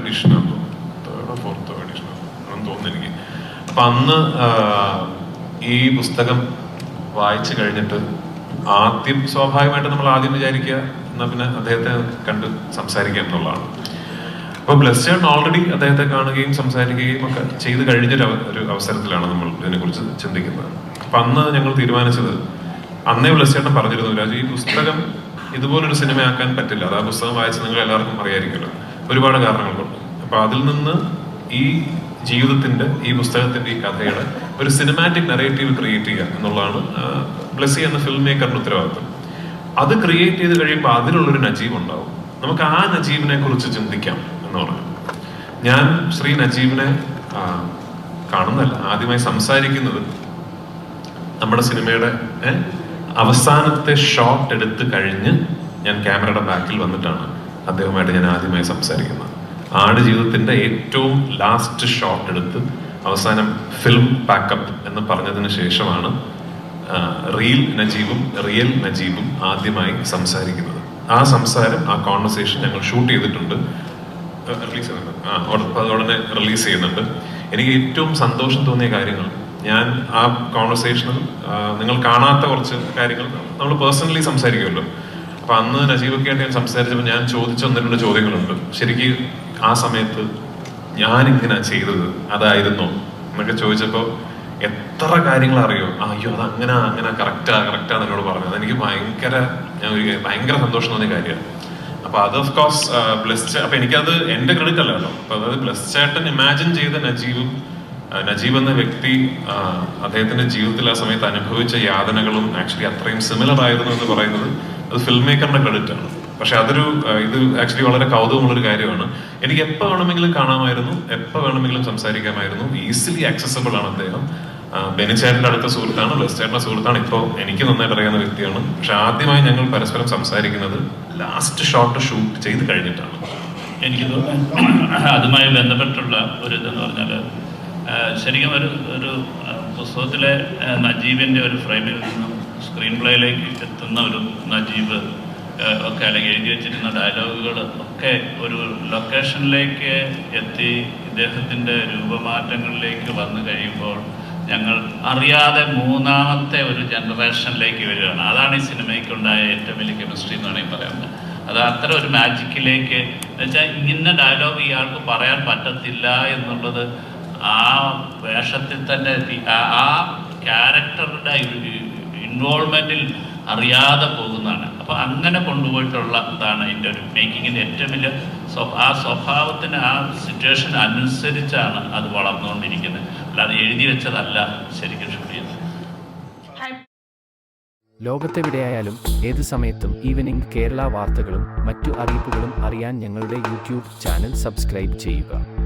Edition ആണെന്ന് തേർഡോ ഫോർത്തോ edition ആണെന്ന് തോന്നുന്നു എനിക്ക്. അപ്പൊ അന്ന് ഈ പുസ്തകം വായിച്ചു കഴിഞ്ഞിട്ട് ആദ്യം സ്വാഭാവികമായിട്ട് നമ്മൾ ആദ്യം വിചാരിക്കുക എന്നാ പിന്നെ അദ്ദേഹത്തെ കണ്ട് സംസാരിക്കുക എന്നുള്ളതാണ്. അപ്പൊ ബ്ലസ് ചേട്ടൻ ഓൾറെഡി അദ്ദേഹത്തെ കാണുകയും സംസാരിക്കുകയും ഒക്കെ ചെയ്ത് കഴിഞ്ഞൊരു ഒരു അവസരത്തിലാണ് നമ്മൾ ഇതിനെക്കുറിച്ച് ചിന്തിക്കുന്നത്. അപ്പൊ അന്ന് ഞങ്ങൾ തീരുമാനിച്ചത് അന്നേ ബ്ലസ് ചേട്ടൻ പറഞ്ഞിരുന്നു രാജു ഈ പുസ്തകം ഇതുപോലൊരു സിനിമയാക്കാൻ പറ്റില്ല. അത് ആ പുസ്തകം വായിച്ച് നിങ്ങൾ എല്ലാവർക്കും അറിയായിരിക്കുമല്ലോ. ഒരുപാട് കാരണങ്ങൾ കൊണ്ട് അപ്പൊ അതിൽ നിന്ന് ഈ ജീവിതത്തിന്റെ ഈ പുസ്തകത്തിന്റെ ഈ കഥയുടെ ഒരു സിനിമാറ്റിക് നെറേറ്റീവ് ക്രിയേറ്റ് ചെയ്യുക എന്നുള്ളതാണ് ബ്ലസ്സി എന്ന ഫിലിം മേക്കറിന്റെ ഉത്തരവാദിത്വം. അത് ക്രിയേറ്റ് ചെയ്ത് കഴിയുമ്പോൾ അതിലുള്ളൊരു നജീബ് ഉണ്ടാവും. നമുക്ക് ആ നജീബിനെ കുറിച്ച് ചിന്തിക്കാം എന്ന് പറഞ്ഞു. ഞാൻ ശ്രീ നജീബിനെ കാണുന്നല്ല ആദ്യമായി സംസാരിക്കുന്നത് നമ്മുടെ സിനിമയുടെ അവസാനത്തെ ഷോട്ട് എടുത്ത് കഴിഞ്ഞ് ഞാൻ ക്യാമറയുടെ ബാക്കിൽ വന്നിട്ടാണ്. അദ്ദേഹവുമായിട്ട് ഞാൻ ആദ്യമായി സംസാരിക്കുന്നത് ആട് ജീവിതത്തിന്റെ ഏറ്റവും ലാസ്റ്റ് ഷോട്ട് എടുത്ത് അവസാനം ഫിലിം പാക്കപ്പ് എന്ന് പറഞ്ഞതിന് ശേഷമാണ് റിയൽ നജീബും റിയൽ നജീബും ആദ്യമായി സംസാരിക്കുന്നത്. ആ സംസാരം ആ കോൺവെർസേഷൻ ഞങ്ങൾ ഷൂട്ട് ചെയ്തിട്ടുണ്ട്. റിലീസ് ചെയ്യുന്നുണ്ട്. ആ അതോടനെ റിലീസ് ചെയ്യുന്നുണ്ട്. എനിക്ക് ഏറ്റവും സന്തോഷം തോന്നിയ കാര്യങ്ങൾ ഞാൻ ആ കോൺവെർസേഷനിൽ നിങ്ങൾ കാണാത്ത കുറച്ച് കാര്യങ്ങൾ നമ്മൾ പേഴ്സണലി സംസാരിക്കുമല്ലോ. അപ്പൊ അന്ന് നജീബൊക്കെ ആയിട്ട് ഞാൻ സംസാരിച്ചപ്പോൾ ഞാൻ ചോദിച്ച രണ്ട് ചോദ്യങ്ങളുണ്ട്. ശരിക്ക് ആ സമയത്ത് ഞാൻ ഇങ്ങനെ ചെയ്തത്? അതായിരുന്നു? എന്നൊക്കെ ചോദിച്ചപ്പോൾ എത്ര കാര്യങ്ങൾ അറിയോ അയ്യോ അത് അങ്ങനെ അങ്ങനെ കറക്റ്റാ കറക്റ്റാ എന്നോട് പറഞ്ഞത് എനിക്ക് ഭയങ്കര ഒരു ഭയങ്കര സന്തോഷം തോന്നിയ കാര്യമാണ്. അപ്പൊ അത് ഓഫ് കോഴ്സ് ബ്ലസ് അപ്പൊ എനിക്കത് എന്റെ ക്രെഡിറ്റ് അല്ല കേട്ടോ. അപ്പൊ അതായത് ബ്ലസ് ചേട്ടൻ ഇമാജിൻ ചെയ്ത നജീബും നജീബ് എന്ന വ്യക്തി അദ്ദേഹത്തിന്റെ ജീവിതത്തിൽ ആ സമയത്ത് അനുഭവിച്ച യാതനകളും ആക്ച്വലി അത്രയും സിമിലർ ആയിരുന്നു എന്ന് പറയുന്നത് അത് ഫിലിം മേക്കറിന്റെ ക്രെഡിറ്റ് ആണ്. പക്ഷെ അതൊരു ഇത് ആക്ച്വലി വളരെ കൗതുകമുള്ളൊരു കാര്യമാണ്. എനിക്ക് എപ്പോൾ വേണമെങ്കിലും കാണാമായിരുന്നു എപ്പോൾ വേണമെങ്കിലും സംസാരിക്കാമായിരുന്നു. ഈസിലി ആക്സസബിൾ ആണ് അദ്ദേഹം. ആ, ബെനിച്ചേട്ടന്റെ അടുത്ത സുഹൃത്താണ് ബ്ലസ് സുഹൃത്താണ് ഇപ്പോൾ എനിക്ക് നന്നായിട്ട് അറിയാവുന്ന വ്യക്തിയാണ്. പക്ഷെ ആദ്യമായി ഞങ്ങൾ പരസ്പരം സംസാരിക്കുന്നത് ലാസ്റ്റ് ഷോട്ട് ഷൂട്ട് ചെയ്ത് കഴിഞ്ഞിട്ടാണ്. എനിക്ക് അതുമായി ബന്ധപ്പെട്ടുള്ള ഒരു ഇതെന്ന് പറഞ്ഞാൽ ശരിക്കും ഒരു ഒരു പുസ്തകത്തിലെ നജീബിന്റെ ഒരു ഫ്രെയിമിൽ നിന്നും സ്ക്രീൻ പ്ലേയിലേക്ക് എത്തുന്ന ഒരു നജീബ് ഒക്കെ അല്ലെങ്കിൽ എഴുതി വെച്ചിരുന്ന ഡയലോഗുകൾ ഒക്കെ ഒരു ലൊക്കേഷനിലേക്ക് എത്തി ഇദ്ദേഹത്തിന്റെ രൂപമാറ്റങ്ങളിലേക്ക് വന്നു കഴിയുമ്പോൾ ഞങ്ങൾ അറിയാതെ മൂന്നാമത്തെ ഒരു ജനറേഷനിലേക്ക് വരികയാണ്. അതാണ് ഈ സിനിമയ്ക്കുണ്ടായ ഏറ്റവും വലിയ കെമിസ്ട്രി എന്ന് വേണമെങ്കിൽ പറയാം. അത് അത്ര ഒരു മാജിക്കിലേക്ക് എന്നുവെച്ചാൽ ഇങ്ങനെ ഡയലോഗ് ഇയാൾക്ക് പറയാൻ പറ്റത്തില്ല എന്നുള്ളത് ആ വേഷത്തിൽ തന്നെ ആ- ക്യാരക്ടറുടെ ഇൻവോൾവ്മെന്റിൽ അറിയാതെ പോകുന്നതാണ്. അപ്പോൾ അങ്ങനെ കൊണ്ടുപോയിട്ടുള്ള ഇതാണ് അതിന്റെ ഒരു മേക്കിങ്ങിന്റെ ഏറ്റവും വലിയ സ്വഭ ആ സ്വഭാവത്തിന് ആ സിറ്റുവേഷൻ അനുസരിച്ചാണ് അത് വളർന്നുകൊണ്ടിരിക്കുന്നത്. അല്ലാതെ എഴുതി വെച്ചതല്ല ശരിക്കും ഷൂട്ട് ചെയ്യുന്നത് ലോകത്തെവിടെയായാലും ഏത് സമയത്തും ഈവനിംഗ് കേരള വാർത്തകളും മറ്റു അറിയിപ്പുകളും അറിയാൻ ഞങ്ങളുടെ യൂട്യൂബ് ചാനൽ സബ്സ്ക്രൈബ് ചെയ്യുക.